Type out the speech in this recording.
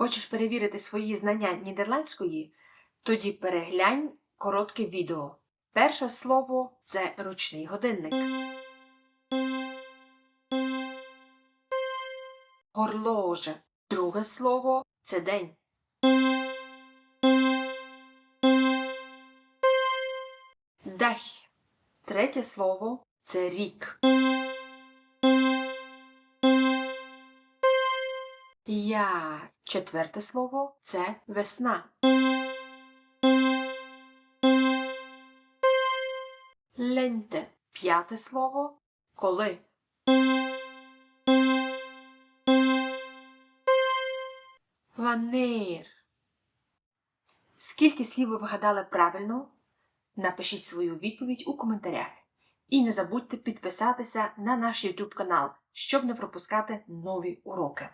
Хочеш перевірити свої знання нідерландської? Тоді переглянь коротке відео. Перше слово це ручний годинник. Горложе. Друге слово це день. Дах. Третє слово це рік. Я. Четверте слово це весна. Ленте. П'яте слово коли. Ванир. Скільки слів ви вгадали правильно? Напишіть свою відповідь у коментарях. І не забудьте підписатися на наш YouTube канал, щоб не пропускати нові уроки.